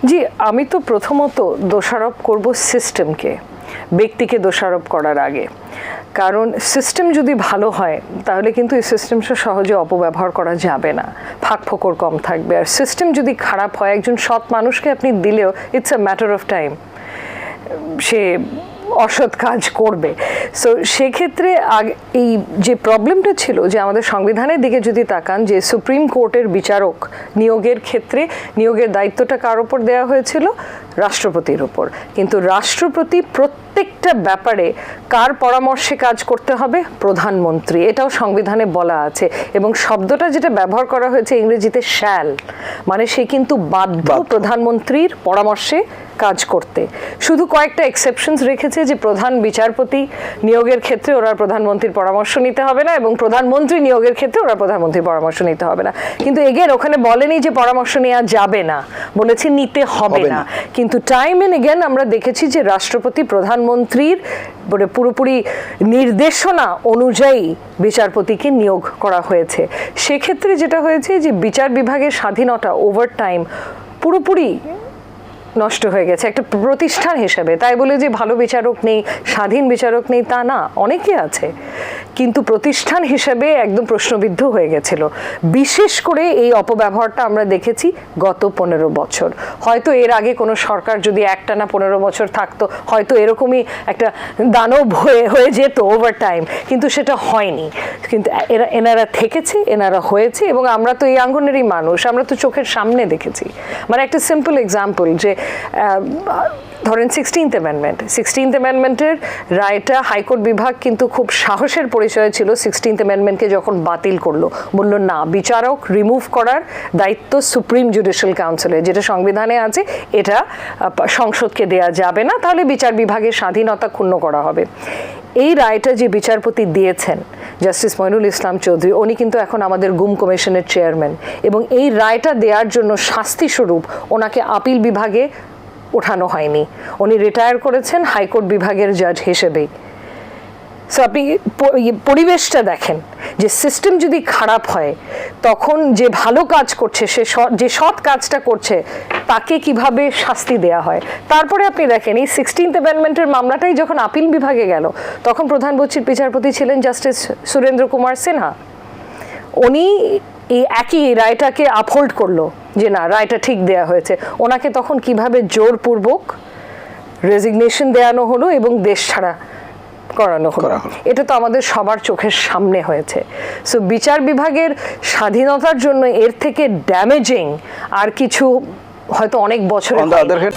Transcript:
জি, আমি তো প্রথমত দোষারোপ করব সিস্টেমকে ব্যক্তিকে দোষারোপ করার আগে। কারণ সিস্টেম যদি ভালো হয়, তাহলে কিন্তু এই সিস্টেমটা সহজে অপব্যবহার করা যাবে না। ফাঁক ফোকর কম থাকবে। আর সিস্টেম যদি খারাপ হয়, একজন সৎ মানুষকে আপনি দিলেও it's a matter of time সে অসৎ কাজ করবে। সো সেক্ষেত্রে আগ- এই যে প্রবলেমটা ছিল যে আমাদের সংবিধানের দিকে যদি তাকান যে সুপ্রিম কোর্টের বিচারক নিয়োগের ক্ষেত্রে নিয়োগের দায়িত্বটা কার ওপর দেওয়া হয়েছিল? রাষ্ট্রপতির ওপর কিন্তু রাষ্ট্রপতি প্রত্যেকটা ব্যাপারে কার পরামর্শে কাজ করতে হবে? প্রধানমন্ত্রী। এটাও সংবিধানে বলা আছে। এবং শব্দটা যেটা ব্যবহার করা হয়েছে ইংরেজিতে শ্যাল মানে সে কিন্তু বাধ্য। প্রধানমন্ত্রীর পরামর্শে কাজ করতে। শুধু কয়েকটা এক্সেপশনস রেখেছে যে প্রধান বিচারপতি নিয়োগের ক্ষেত্রে ওরা প্রধানমন্ত্রীর পরামর্শ নিতে হবে না এবং প্রধানমন্ত্রী নিয়োগের ক্ষেত্রে ওরা প্রধানমন্ত্রীর পরামর্শ নিতে হবে না। কিন্তু এগেন ওখানে বলেনি যে পরামর্শ নেওয়া যাবে না। বলেছে নিতে হবে না। কিন্তু টাইম এন্ড এগেন আমরা দেখেছি যে রাষ্ট্রপতি প্রধানমন্ত্রীর মানে পুরোপুরি নির্দেশনা অনুযায়ী বিচারপতিকে নিয়োগ করা হয়েছে। সেক্ষেত্রে যেটা হয়েছে যে বিচার বিভাগের স্বাধীনতা ওভার টাইম পুরোপুরি নষ্ট হয়ে গেছে, একটা প্রতিষ্ঠান হিসেবে। তাই বলে যে ভালো বিচারক নেই, স্বাধীন বিচারক নেই, তা না, অনেকে আছে। কিন্তু প্রতিষ্ঠান হিসেবে একদম প্রশ্নবিদ্ধ হয়ে গেছিল। বিশেষ করে এই অপব্যবহারটা আমরা দেখেছি গত পনেরো বছর। হয়তো এর আগে কোনো সরকার যদি একটানা পনেরো বছর থাকতো, হয়তো এরকমই একটা দানব হয়ে হয়ে যেত ওভার টাইম কিন্তু সেটা হয়নি। কিন্তু এরা, এনারা থেকেছে, এনারা হয়েছে, এবং আমরা তো এই আঙ্গনেরই মানুষ, আমরা তো চোখের সামনে দেখেছি। মানে একটা সিম্পল এক্সাম্পল যে ধরেন সিক্সটিন্থ অ্যামেন্ডমেন্ট সিক্সটিন্থ অ্যামেন্ডমেন্টের রায়টা হাইকোর্ট বিভাগ কিন্তু খুব সাহসের পরিচয় ছিল সিক্সটিন্থ অ্যামেন্ডমেন্টকে যখন বাতিল করল। বলল, না, বিচারক রিমুভ করার দায়িত্ব সুপ্রিম জুডিশিয়াল কাউন্সিলের যেটা সংবিধানে আছে, এটা সংসদকে দেয়া যাবে না। তাহলে বিচার বিভাগের স্বাধীনতা ক্ষুণ্ণ করা হবে। এই রায়টা যে বিচারপতি দিয়েছেন জাস্টিস মইনুল ইসলাম চৌধুরী, উনি কিন্তু এখন আমাদের গুম কমিশনের চেয়ারম্যান এবং এই রায়টা দেওয়ার জন্য শাস্তি স্বরূপ ওনাকে আপিল বিভাগে ওঠানো হয়নি। উনি রিটায়ার করেছেন হাইকোর্ট বিভাগের জাজ হিসেবেই। সো আপনি ইয়ে পরিবেশটা দেখেন যে সিস্টেম যদি খারাপ হয়, তখন যে ভালো কাজ করছে সে, যে সৎ কাজটা করছে তাকে কীভাবে শাস্তি দেয়া হয়? তারপরে আপনি দেখেন এই সিক্সটিন্থ অ্যামেন্ডমেন্টের মামলাটাই যখন আপিল বিভাগে গেল তখন প্রধান বচ্চির বিচারপতি ছিলেন জাস্টিস সুরেন্দ্র কুমার সিনহা। উনি এই একই রায়টাকে আপহোল্ড করল যে না রায়টা ঠিক দেয়া হয়েছে। ওনাকে তখন কীভাবে জোরপূর্বক রেজিগনেশন দেওয়ানো হলো এবং দেশ ছাড়া করানো হলো। এটা তো আমাদের সবার চোখের সামনে হয়েছে। সো বিচার বিভাগের স্বাধীনতার জন্য এর থেকে ড্যামেজিং আর কিছু হয়তো অনেক বছর on the other hand